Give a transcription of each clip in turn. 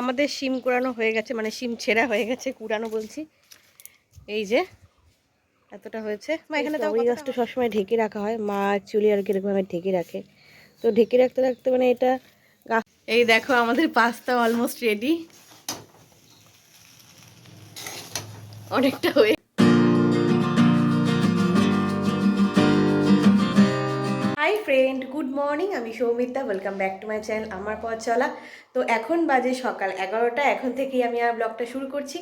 আমাদের শিম কুড়ানো হয়ে গেছে মানে শিম ছেঁড়া হয়ে গেছে কুড়ানো বলছি। এই যে এতটা হয়েছে। মা এখানে তো ওই গাছটা সবসময় ঢেকে রাখা হয়। মা চুলি আর কি এরকমভাবে ঢেকে রাখে। তো ঢেকে রাখতে রাখতে মানে এটা এই দেখো আমাদের পাস্তা অলমোস্ট রেডি অনেকটা হয়ে গুড মর্নিং, আমি Soumita welcome back to my channel আমার পথ চলা। তো এখন বাজে সকাল এগারোটা, এখন থেকেই আমি আর ব্লগটা শুরু করছি।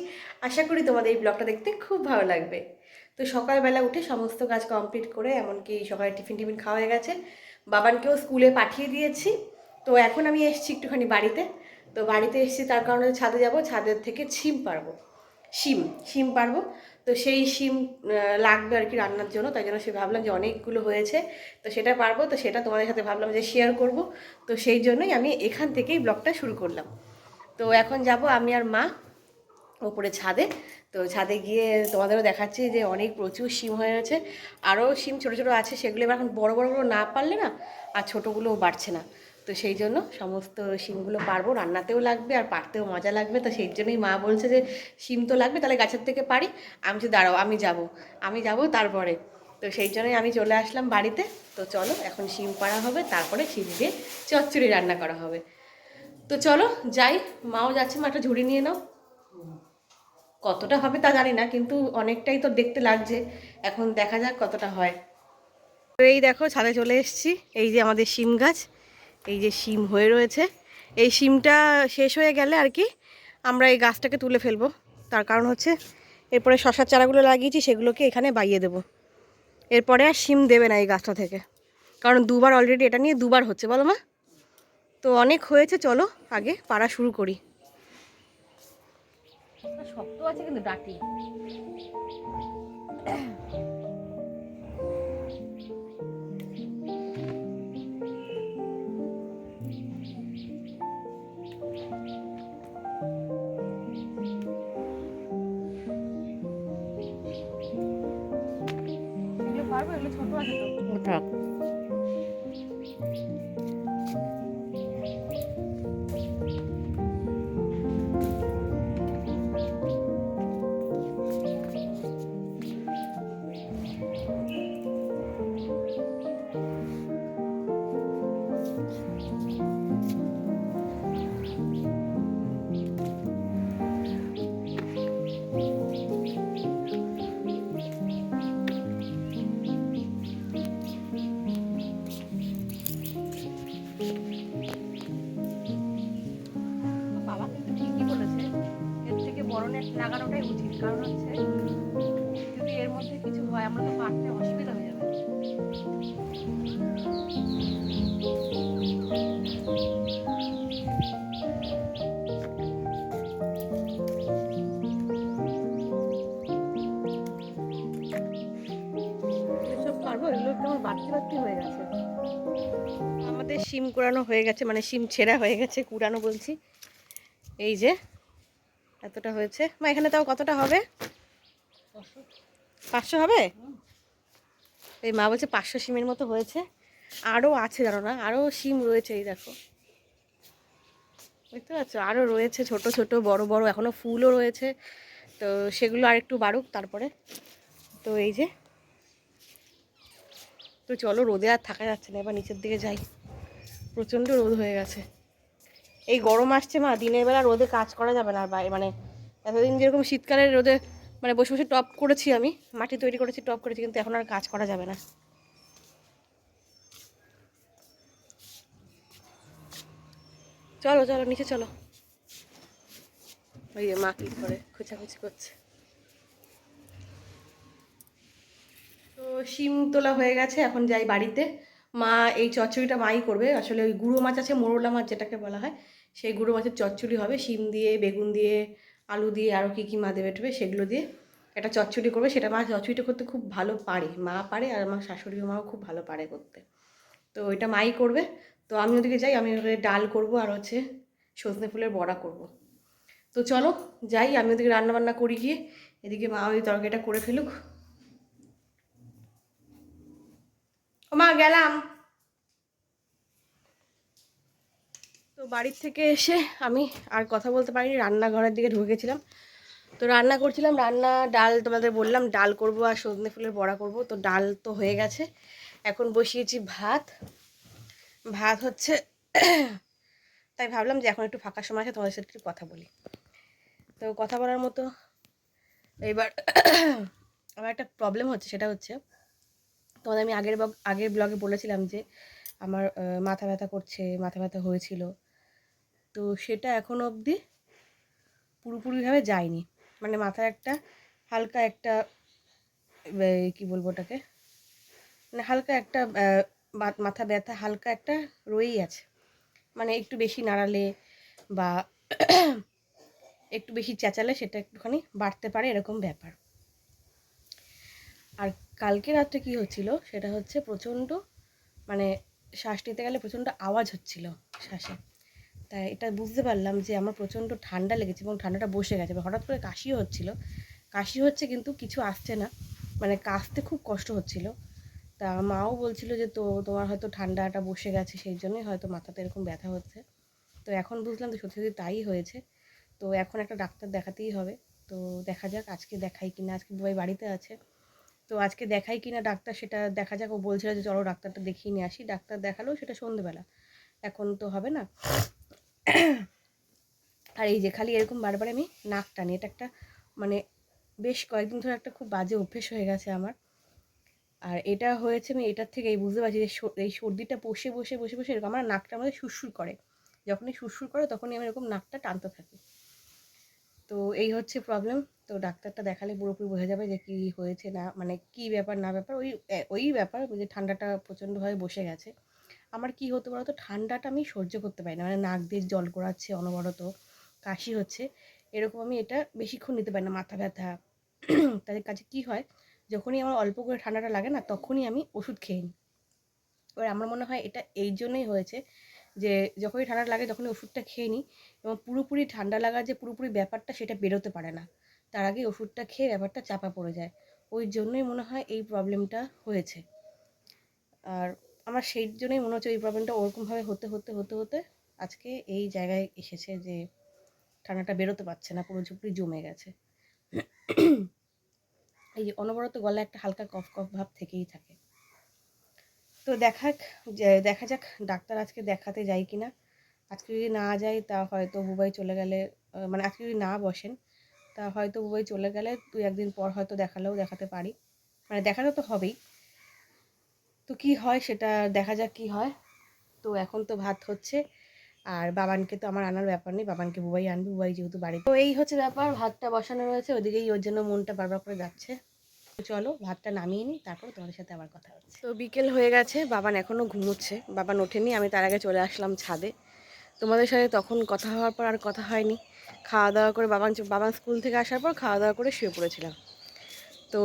আশা করি তোমাদের এই ব্লগটা দেখতে খুব ভালো লাগবে। তো সকালবেলা উঠে সমস্ত কাজ কমপ্লিট করে, এমনকি সকালে টিফিন টিফিন খাওয়া হয়ে গেছে, বাবানকেও স্কুলে পাঠিয়ে দিয়েছি। তো এখন আমি এসেছি একটুখানি বাড়িতে। তো বাড়িতে এসেছি তার কারণে ছাদে যাব, ছাদের থেকে ছিম পারব শিম শিম পারব তো সেই আহ, লাগবে আর কি রান্নার জন্য। তাই জন্য সে ভাবলাম যে অনেকগুলো হয়েছে তো সেটা পারব। তো সেটা তোমাদের সাথে ভাবলাম যে শেয়ার করব। তো সেই জন্যই আমি এখান থেকেই ব্লগটা শুরু করলাম। তো এখন যাব আমি আর মা ওপরে ছাদে। তো ছাদে গিয়ে তোমাদেরও দেখাচ্ছি যে অনেক প্রচুর শিম হয়েছে আরও শিম ছোটো ছোটো আছে সেগুলো এবার এখন বড় বড়গুলো না পারলে না আর ছোটোগুলোও বাড়ছে না। তো সেই জন্য সমস্ত শিমগুলো পারব। রান্নাতেও লাগবে আর পারতেও মজা লাগবে। তো সেই জন্যই মা বলছে যে, শিম তো লাগবে, তাহলে গাছের থেকে পারি। আমি যে দাঁড়াও, আমি যাব। আমি যাব তারপরে। তো সেই জন্যই আমি চলে আসলাম বাড়িতে। তো চলো, এখন শিম পাড়া হবে, তারপরে শিম দিয়ে চচ্চড়ি রান্না করা হবে। তো চলো, যাই। মাও যাচ্ছে, মা একটা ঝুড়ি নিয়ে নাও। কতটা হবে তা জানি না, কিন্তু অনেকটাই তো দেখতে লাগছে। এখন দেখা যাক কতটা হয়। তো এই দেখো, ছাদে চলে এসেছি। এই যে আমাদের শিম গাছ। এই যে শিম হয়ে রয়েছে। এই শিমটা শেষ হয়ে গেলে আর কি আমরা এই গাছটাকে তুলে ফেলব। তার কারণ হচ্ছে এরপরে শশার চারাগুলো লাগিয়েছি, সেগুলোকে এখানে বাইয়ে দেবো। এরপরে আর শিম দেবে না এই গাছটা থেকে। কারণ দুবার অলরেডি এটা নিয়ে দুবার হচ্ছে, বলো মা? তো অনেক হয়েছে, চলো আগে পাড়া শুরু করি। শক্ত আছে কিন্তু ডাটি। থাক নেট লাগানোটাই উচিত। কারণ হচ্ছে যদি এর মধ্যে কিছু হয় আমরা তো পারতে অসুবিধা হয়ে যাবে। এসব পারব? এগুলো আমার বাড়তি বাড়তি হয়ে গেছে। আমাদের শিম কুড়ানো হয়ে গেছে মানে শিম ছেঁড়া হয়ে গেছে কুড়ানো বলছি। এই যে এতটা হয়েছে। মা, এখানে তাও কতটা হবে? পাঁচশো হবে? এই মা বলছে পাঁচশো সিমের মতো হয়েছে। আরও আছে, জানো না? আরও সিম রয়েছে, এই দেখো। বুঝতে পারছ আরও রয়েছে ছোট ছোট, বড় বড়। এখনও ফুলও রয়েছে। তো সেগুলো আর একটু বাড়ুক তারপরে। তো এই যে। তো চলো, রোদে আর থাকা যাচ্ছে না। এবার নিচের দিকে যাই। প্রচণ্ড রোদ হয়ে গেছে। এই গরম আসছে মা, দিনের বেলা রোদে কাজ করা যাবে না আর বাইরে মানে এতদিন যেরকম শীতকালে রোদে মানে বসে বসে টপ করেছি আমি, মাটি তৈরি করেছি, টপ করেছি, কিন্তু এখন আর কাজ করা যাবে না। চলো চলো, নিচে চলো। ওই মা কি করে, খোঁচাখুচি করছে। তো শিম তোলা হয়ে গেছে, এখন যাই বাড়িতে। মা এই চচ্চড়িটা মাই করবে, আসলে ওই গুঁড়ো মাছ আছে, মোরলা মাছ যেটাকে বলা হয় সেই গুঁড়ো মাছের চচ্চড়ি হবে, শিম দিয়ে, বেগুন দিয়ে, আলু দিয়ে আরও কী কী মা দেবে টেবে সেগুলো দিয়ে একটা চচ্চড়ি করবে। সেটা মা চচ্চড়িটা করতে খুব ভালো পারে, মা পারে আর আমার শাশুড়ি মাও খুব ভালো পারে করতে। তো এটা মাই করবে। তো আমি ওদিকে যাই, আমি ওদিকে ডাল করব আর হচ্ছে সজনে ফুলের বড়া করব। তো চলো যাই, আমি ওদিকে রান্না বান্না করি গিয়ে, এদিকে মা ওই তরকারিটা করে ফেলুক। ও মা গেলাম। তো বাড়ির থেকে এসে আমি আর কথা বলতে পারিনি, রান্নাঘরের দিকে ঢুকে গেছিলাম তো রান্না করছিলাম, রান্না, ডাল তোমাদের বললাম, ডাল করব আর সজনে ফুলের বড়া করব। তো ডাল তো হয়ে গেছে, এখন বসিয়েছি ভাত। ভাত হচ্ছে, তাই ভাবলাম যে এখন একটু ফাঁকা সময় আছে, তোমাদের সাথে একটু কথা বলি। তো কথা বলার মতো এবার আমার একটা প্রবলেম হচ্ছে, সেটা হচ্ছে তোমাদের আমি আগের আগের ব্লগে বলেছিলাম যে আমার মাথা ব্যথা করছে, মাথা ব্যথা হয়েছিল। তো সেটা এখনও অবধি পুরোপুরিভাবে যায়নি। মানে মাথায় একটা হালকা একটা কি বলব ওটাকে? মানে হালকা একটা মাথা ব্যথা হালকা একটা রয়েই আছে। মানে একটু বেশি নাড়ালে বা একটু বেশি চেঁচালে সেটা একটুখানি বাড়তে পারে এরকম ব্যাপার। আর কালকে রাত্রে কি হচ্ছিল? সেটা হচ্ছে প্রচণ্ড মানে শ্বাস নিতে গেলে প্রচণ্ড আওয়াজ হচ্ছিল শ্বাসে। তাই এটা বুঝতে পারলাম যে আমার প্রচণ্ড ঠান্ডা লেগেছে এবং ঠান্ডাটা বসে গেছে। হঠাৎ করে কাশিও হচ্ছিল। কাশি হচ্ছে কিন্তু কিছু আসছে না। মানে কাশতে খুব কষ্ট হচ্ছিল। তা মাও বলছিল যে তো তোমার হয়তো ঠান্ডাটা বসে গেছে, সেই জন্যই হয়তো মাথাতে এরকম ব্যথা হচ্ছে। তো এখন বুঝলাম যে সত্যি সত্যি তাই হয়েছে। তো এখন একটা ডাক্তার দেখাতেই হবে। তো দেখা যাক আজকে দেখাই কিনা, আজকে দুবাই বাড়িতে আছে। তো আজকে দেখাই কিনা ডাক্তার সেটা দেখা যাক। ও বলছিল যে চলো ডাক্তারটা দেখিয়ে নিয়ে আসি। ডাক্তার দেখালেও সেটা সন্ধেবেলা। এখন তো হবে না। আর এই যে খালি এরকম বারবার আমি নাক টানি, এটা একটা মানে বেশ কয়েকদিন ধরে একটা খুব বাজে অভ্যেস হয়ে গেছে আমার। আর এটা হয়েছে আমি এটার থেকেই বুঝতে পারছি যে এই সর্দিটা বসে বসে বসে বসে এরকম আমার নাকটা আমাদের সুরসুর করে। যখনই সুরসুর করে তখনই আমি এরকম নাকটা টানতে থাকি। তো এই হচ্ছে প্রবলেম তো ডাক্তারটা দেখালে পুরোপুরি বোঝা যাবে যে কি হয়েছে না মানে কি ব্যাপার না ব্যাপার, ওই ওই ব্যাপার যে ঠান্ডাটা প্রচণ্ডভাবে বসে গেছে। আমার কি হতে বলতো? ঠান্ডাটা আমি সহ্য করতে পারি না। মানে নাক দিয়ে জল গড়াচ্ছে, অনবরত কাশি হচ্ছে। এরকম আমি এটা বেশিক্ষণ নিতে পারি না, মাথা ব্যথা। তাদের কাছে কি হয়? যখনই আমার অল্প করে ঠান্ডাটা লাগে না, তখনই আমি ওষুধ খেয়ে নিই। এবার আমার মনে হয় এটা এই জন্যই হয়েছে যে, যখনই ঠান্ডা লাগে তখনই ওষুধটা খেয়ে নিই এবং পুরোপুরি ঠান্ডা লাগার যে পুরোপুরি ব্যাপারটা সেটা বেরোতে পারে না। তার আগে ওষুধটা খেয়ে ব্যাপারটা চাপা পড়ে যায়। ওই জন্যই মনে হয় এই প্রবলেমটা হয়েছে। আর আমার সেই জন্যই মনে হচ্ছে এই প্রবলেমটা ওরকমভাবে হতে হতে হতে হতে আজকে এই জায়গায় এসেছে যে ঠান্ডাটা বেরোতে পারছে না, পুরো ঝুপড়ি জমে গেছে। এই যে অনবরত গলায় একটা হালকা কফ কফ ভাব থেকেই থাকে। তো দেখাক যে দেখা যাক ডাক্তার আজকে দেখাতে যাই কি না আজকে যদি না যাই তা হয়তো বুবাই চলে গেলে মানে আজকে যদি না বসেন, তা হয়তো বুবাই চলে গেলে দুই, একদিন পর হয়তো দেখালেও দেখাতে পারি। মানে দেখাতে তো হবেই। তো কি হয় সেটা দেখা যাক কি হয়। তো এখন তো ভাত হচ্ছে। আর বাবানকে তো আমার আনার ব্যাপার নেই, বাবানকে বুবাই আনবে, বুবাই যেহেতু বাড়ি তো এই হচ্ছে ব্যাপার, ভাতটা বসানো রয়েছে ওদিকেই ওর জন্য মনটা বারবার করে যাচ্ছে। চলো, ভাতটা নামিয়ে নিই, তারপর তোমাদের সাথে আবার কথা হচ্ছে। তো বিকেল হয়ে গেছে, বাবান এখনও ঘুমোচ্ছে। বাবান ওঠেনি, আমি তার আগে চলে আসলাম ছাদে। তোমাদের সাথে তখন কথা হওয়ার পর আর কথা হয়নি। খাওয়া দাওয়া করে বাবান বাবান স্কুল থেকে আসার পর খাওয়া দাওয়া করে শুয়ে পড়েছিলাম। তো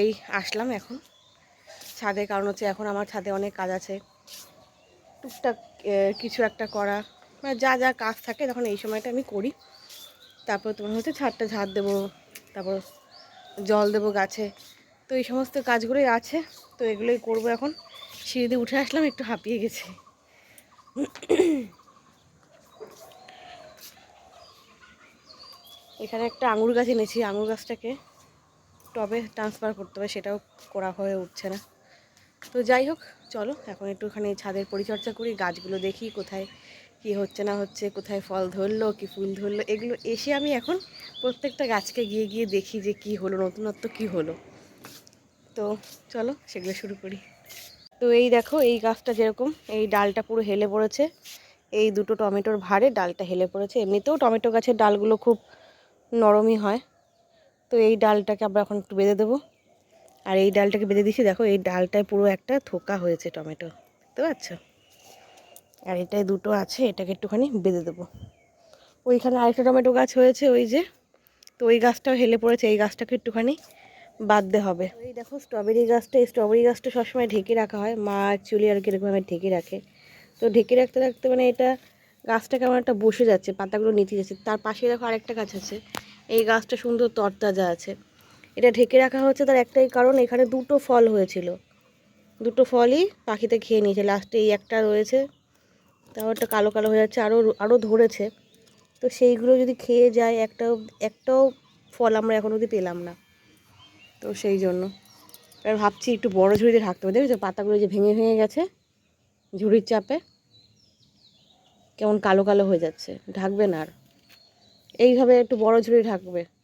এই, আসলাম এখন। ছাদে কারণ হচ্ছে এখন আমার ছাদে অনেক কাজ আছে। টুকটাক কিছু একটা করা। মানে যা যা কাজ থাকে তখন এই সময়টা আমি করি। তারপর তোমার হচ্ছে ছাদটা ঝাড় দেবো, তারপর জল দেবো গাছে। তো এই সমস্ত কাজগুলোই আছে। তো এগুলোই করব এখন। সিঁড়ি দিয়ে উঠে আসলাম, একটু হাঁপিয়ে গেছি। এখানে একটা আঙুর গাছ এনেছি। আঙুর গাছটাকে টবে ট্রান্সফার করতে হবে, সেটাও করা হয়ে উঠছে না। তো যাই হোক, চলো এখন একটুখানি ছাদের পরিচর্যা করি, গাছগুলো দেখি কোথায় কি হচ্ছে না হচ্ছে, কোথায় ফল ধরলো, কি ফুল ধরলো, এগুলো এসে আমি এখন প্রত্যেকটা গাছকে গিয়ে গিয়ে দেখি যে কি হলো, নতুনত্ব কি হলো। তো চলো সেগুলো শুরু করি। তো এই দেখো, এই গাছটা যেরকম, এই ডালটা পুরো হেলে পড়েছে, এই দুটো টমেটোর ভারে ডালটা হেলে পড়েছে। এমনিতেও টমেটো গাছের ডালগুলো খুব নরমই হয়, তো এই ডালটাকে আমরা এখন একটু বেঁধে দেবো। আর এই ডালটাকে বেঁধে দিয়েছি। দেখো, এই ডালটায় পুরো একটা থোকা হয়েছে টমেটো। বুঝতে পারছ আর এটায় দুটো আছে, এটাকে একটুখানি বেঁধে দেবো। ওইখানে আরেকটা টমেটো গাছ হয়েছে, ওই যে। তো ওই গাছটাও হেলে পড়েছে, এই গাছটাকে একটুখানি বাঁধতে হবে। এই দেখো স্ট্রবেরি গাছটা, এই স্ট্রবেরি গাছটা সবসময় ঢেকে রাখা হয়। মা অ্যাকচুয়ালি আর কি এরকমভাবে ঢেকে রাখে। তো ঢেকে রাখতে রাখতে মানে এটা গাছটা কেমন একটা বসে যাচ্ছে, পাতাগুলো নিচে যাচ্ছে। তার পাশে দেখো আরেকটা গাছ আছে। এই গাছটা সুন্দর তরতাজা আছে। এটা ঢেকে রাখা হচ্ছে তার একটাই কারণ, এখানে দুটো ফল হয়েছিল। দুটো ফলই পাখিতে খেয়ে নিয়েছে। লাস্টে এই একটা রয়েছে। তাও একটা কালো কালো হয়ে যাচ্ছে আরও আরও ধরেছে। তো সেইগুলো যদি খেয়ে যায়, একটাও একটাও ফল আমরা এখন অবধি পেলাম না। তো সেই জন্য। এবার ভাবছি একটু বড় ঝুড়িতে থাকতে হবে। দেখেছ? পাতাগুলো যে ভেঙে ভেঙে গেছে ঝুড়ির চাপে। কেমন কালো কালো হয়ে যাচ্ছে। ঢাকবে না আর। এইভাবে একটু বড় ঝুড়ি ঢাকবে।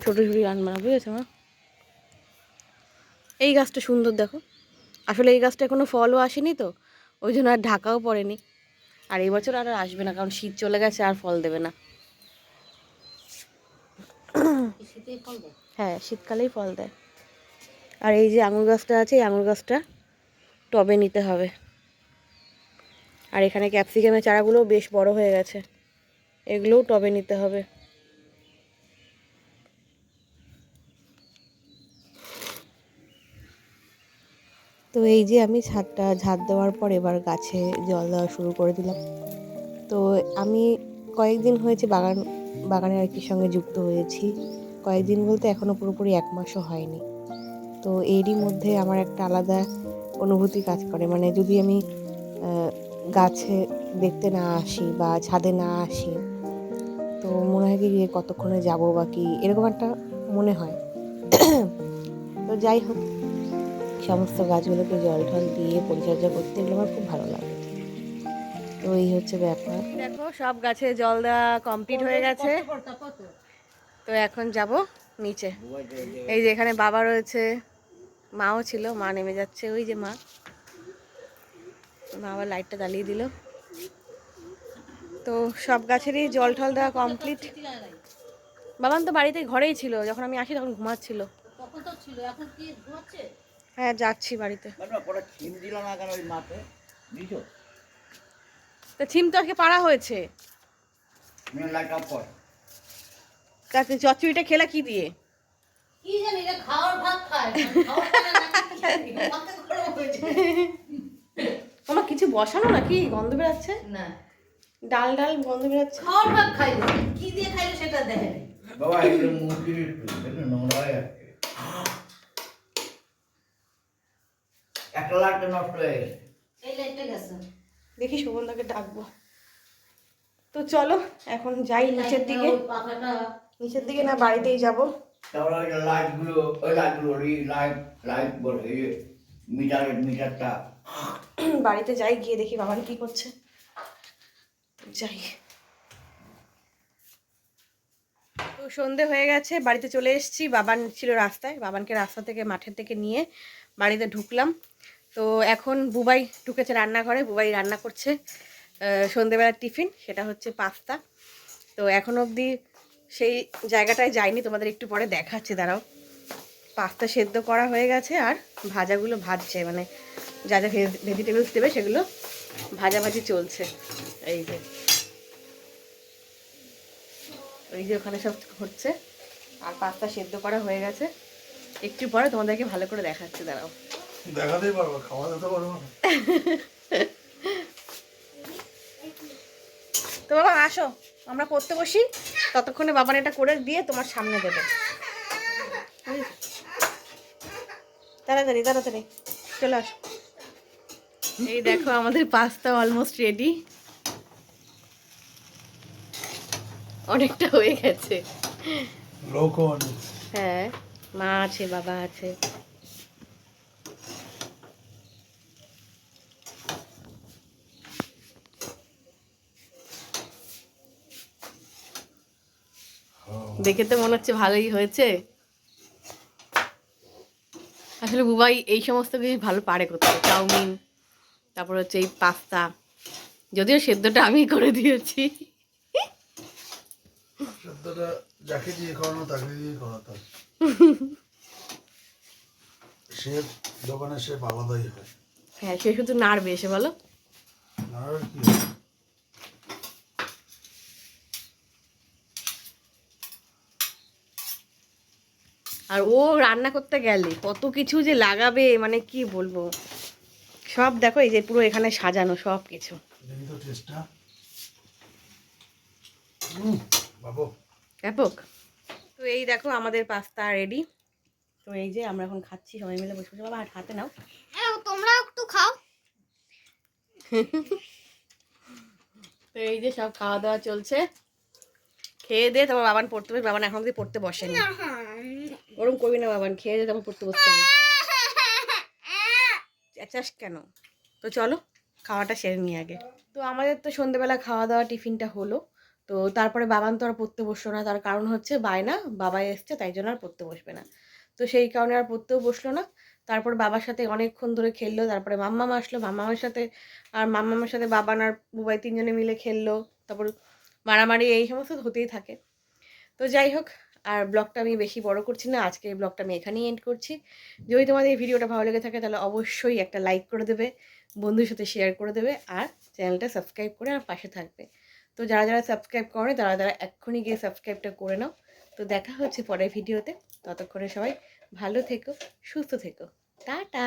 ছোটো ঝুড়ি আনবে না বুঝেছ মা? এই গাছটা সুন্দর দেখো। আসলে এই গাছটা এখনও ফলও আসেনি তো, ওই জন্য আর ঢাকাও পড়েনি। আর এই বছর আর আসবে না, কারণ শীত চলে গেছে, আর ফল দেবে না। হ্যাঁ শীতকালেই ফল দেয়। আর এই যে আঙুর গাছটা আছে, এই আঙুর গাছটা টবে নিতে হবে। আর এখানে ক্যাপসিকামের চারাগুলোও বেশ বড় হয়ে গেছে, এগুলোও টবে নিতে হবে। তো এই যে আমি ছাদটা ঝাড় দেওয়ার পর এবার গাছে জল দেওয়া শুরু করে দিলাম। তো আমি কয়েকদিন হয়েছে বাগান, বাগানের আর কি সঙ্গে যুক্ত হয়েছি। কয়েকদিন বলতে এখনও পুরোপুরি এক মাসও হয়নি। তো এরই মধ্যে আমার একটা আলাদা অনুভূতি কাজ করে। মানে যদি আমি গাছে দেখতে না আসি বা ছাদে না আসি, তো মনে হয় কি যে কতক্ষণে যাব বা কি, এরকম একটা মনে হয়। তো যাই হোক সমস্ত গাছগুলোকে জল টল দিয়ে পরিচর্যা করতে এগুলো আমার খুব ভালো লাগে। তো এই হচ্ছে ব্যাপার। দেখো সব গাছে জল দেওয়া কমপ্লিট হয়ে গেছে। তো এখন যাব নিচে। এই যে এখানে বাবা রয়েছে মাও ছিল মা নেমে যাচ্ছে ওই যে মা। মা আবার লাইটটা জ্বালিয়ে দিল। তো সব গাছেরই জল টল দেওয়া কমপ্লিট বাবান তো বাড়িতে ঘরেই ছিল যখন আমি আসি তখন ঘুমাচ্ছিল। তখন তো ছিল এখন কি ঘুমাচ্ছে? হ্যাঁ যাচ্ছি বাড়িতে। ম্যাডাম পরে ছিম দিল না কেন ওই মাঠে? দিছো তা ছিম তো আজকে পাড়া হয়েছে। তাতে চচ্চড়িটা খেলা কি দিয়ে। আমার কিছু বসানো নাকি? গন্ধ বেরাচ্ছে? না। ডাল ডাল গন্ধ বেরাচ্ছে? খাওয়ার ভাত খাইলো কি দিয়ে খাইলো সেটা বাবা মুরগির একটু নোংরা হয়ে একটা লাইটটা নষ্ট হয়ে গেছে এই লাইটটা গেছে। দেখি সুগন্ধাকে ডাকবো। তো চলো এখন যাই নিচের দিকে। নিচের দিকে না বাড়িতেই যাব। তারপরে লাইটগুলো ওই লাইটগুলো লাইট লাইট বলে এই মিটারের মিটারটা বাড়িতে যাই গিয়ে দেখি বাবান কি করছে। যাই। তো সন্ধে হয়ে গেছে বাড়িতে চলে এসেছি। বাবান ছিল রাস্তায় বাবানকে রাস্তা থেকে মাঠের থেকে নিয়ে বাড়িতে ঢুকলাম। তো এখন বুবাই ঢুকেছে রান্নাঘরে, বুবাই রান্না করছে সন্ধেবেলার টিফিন, সেটা হচ্ছে পাস্তা। তো এখন অবধি সেই জায়গাটায় যায়নি তোমাদের একটু পরে দেখাচ্ছি, দাঁড়াও। পাস্তা সেদ্ধ করা হয়ে গেছে আর ভাজাগুলো ভাজছে মানে যা যা ভেজিটেবলস দেবে সেগুলো ভাজাভাজি চলছে। এই যে। এই যে ওখানে সব হচ্ছে, আর পাস্তা সেদ্ধ করা হয়ে গেছে। একটু পরে তোমাদেরকে ভালো করে দেখাচ্ছে, দাঁড়াও। দেখাতেই পারব খাওয়া দিতে পারব না। তো বাবা আসো আমরা পড়তে বসি ততক্ষণে বাবান এটা করে দিয়ে তোমার সামনে দেবে। তাড়াতাড়ি তাড়াতাড়ি চলে আসো। এই দেখো আমাদের পাস্তা অলমোস্ট রেডি অনেকটা হয়ে গেছে। হ্যাঁ মা আছে বাবা আছে। দেখে তো মনে হচ্ছে ভালোই হয়েছে। আসলে বুবাই এই সমস্ত কিছু ভালো পারে করতে চাউমিন তারপর হচ্ছে এই পাস্তা। যদিও সেদ্ধটা আমি করে দিয়েছি। সত্যটা যাকে দিয়ে করানো তাকে দিয়ে করাতে সে দোকানে সে আলাদাই হয়। হ্যাঁ সে শুধু নাড়বে এসে বলো। কি আর ও রান্না করতে গেলে কত কিছু যে লাগাবে মানে কি বলব? সব দেখো এই যে পুরো এখানে সাজানো সব কিছু ব্যাপক। তো এই দেখো আমাদের পাস্তা রেডি তো এই যে আমরা এখন খাচ্ছি সবাই মিলে বসে বসে। বাবা হাত হাতে নাও। তোমরা একটু খাও। তো এই যে সব খাওয়া দাওয়া চলছে। খেয়ে দিয়ে তোমার বাবান পড়তে হবে বাবান এখন অব্দি পড়তে বসেনি। ওরম করবি না বাবান খেয়ে দিয়ে তোমার পড়তে বসতে হবে। চেঁচাস কেন? তো চলো খাওয়াটা সেরে নিই আগে। তো আমাদের তো সন্ধেবেলা খাওয়া দাওয়া টিফিনটা হলো। তো তারপরে বাবান তো আর পড়তে বসল না তার কারণ হচ্ছে বায়না বাবা এসছে তাই জন্য আর পড়তে বসবে না। তো সেই কারণে আর পড়তেও বসল না। তারপর বাবার সাথে অনেকক্ষণ ধরে খেললো তারপরে মাম্মামা আসলো মাম্মামার সাথে আর মাম্মামার সাথে বাবান আর বুবাই তিনজনে মিলে খেললো। তারপর মারামারি এই সমস্ত হতেই থাকে। তো যাই হোক আর ব্লগটা আমি বেশি বড় করছি না আজকে এই ব্লগটা আমি এখানেই এন্ড করছি। যদি তোমাদের এই ভিডিওটা ভালো লেগে থাকে, তাহলে অবশ্যই একটা লাইক করে দেবে, বন্ধুর সাথে শেয়ার করে দেবে, আর চ্যানেলটা সাবস্ক্রাইব করে আমার পাশে থাকবে। তো যারা যারা সাবস্ক্রাইব করে তারা তারা এক্ষুনি গিয়ে সাবস্ক্রাইবটা করে নাও। তো দেখা হচ্ছে পরের ভিডিওতে। ততক্ষণে সবাই ভালো থেকো, সুস্থ থেকো। টাটা!